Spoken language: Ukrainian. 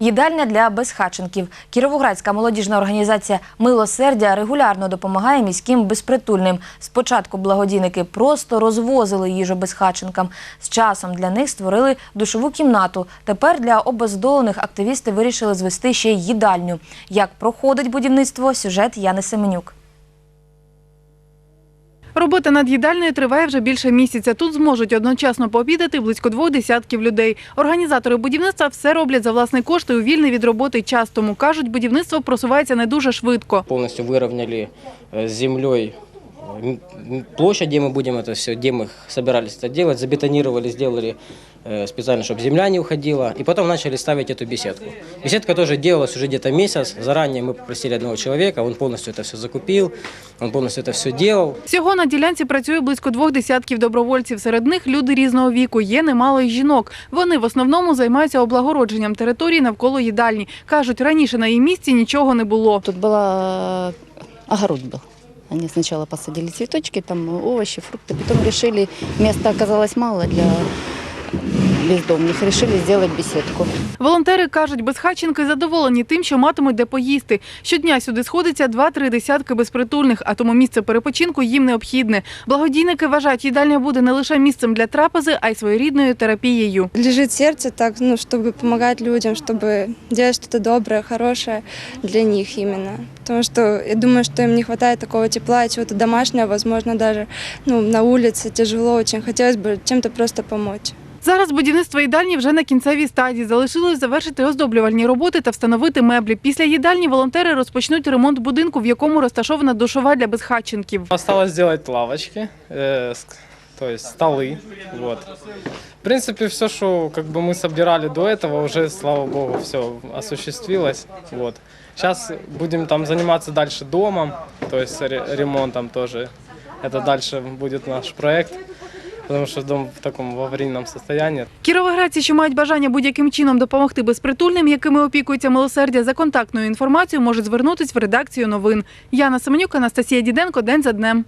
Їдальня для безхаченків. Кіровоградська молодіжна організація Милосердя регулярно допомагає міським безпритульним. Спочатку благодійники просто розвозили їжу безхаченкам. З часом для них створили душову кімнату. Тепер для обездолених активісти вирішили звести ще їдальню. Як проходить будівництво, сюжет Яни Семенюк. Робота над їдальною триває вже більше місяця. Тут зможуть одночасно пообідати близько двох десятків людей. Організатори будівництва все роблять за власний кошти у вільний від роботи час. Тому кажуть, будівництво просувається не дуже швидко. Повністю вирівняли землею с площадь, где мы будем это все, где мы собирались это делать, забетонировали, сделали э, специально, чтобы земля не уходила, и потом начали ставить эту беседку. Беседка тоже делалась уже где-то месяц, заранее мы попросили одного человека, он полностью это все закупил, он полностью это все делал, Всього на ділянці працює близько двох десятків добровольців. Серед них люди різного віку. Є немало й жінок. Вони в основному займаються облагородженням території навколо їдальні. Кажуть, раніше на її місці нічого не було. Тут была огород был. Они сначала посадили цветочки, там овощи, фрукты. Потом решили, места оказалось мало для бездомных, решили сделать беседку. Волонтери кажуть, безхатченки задоволені тим, що матимуть де поїсти. Щодня сюди сходиться два-три десятки безпритульних, а тому місце перепочинку їм необхідне. Благодійники вважають, їдальня буде не лише місцем для трапези, а й своєрідною терапією. лежит сердце так, ну, чтобы помогать людям, чтобы делать что-то доброе, хорошее для них именно. Потому что я думаю, что им не хватает такого тепла и чего-то домашнего, возможно, даже ну, на улице тяжело очень. Хотелось бы чем-то просто помочь. Зараз будівництво їдальні вже на кінцевій стадії. Залишилось завершити оздоблювальні роботи та встановити меблі. Після їдальні волонтери розпочнуть ремонт будинку, в якому розташована душова для безхатченків. Осталось сделать лавочки, э, с- то есть столы. Вот. В принципе, все, что как бы мы собирали до этого, уже, слава богу, все осуществилось. Вот. Сейчас будем там заниматься дальше домом, то есть ре- ремонтом тоже. Это дальше будет наш проект, потому що дом в такому в аварийном состоянии. Кіровоградці, що мають бажання будь-яким чином допомогти безпритульним, якими опікується милосердя, за контактною інформацією можуть звернутись в редакцію новин. Яна Семенюк, Анастасія Діденко, день за днем.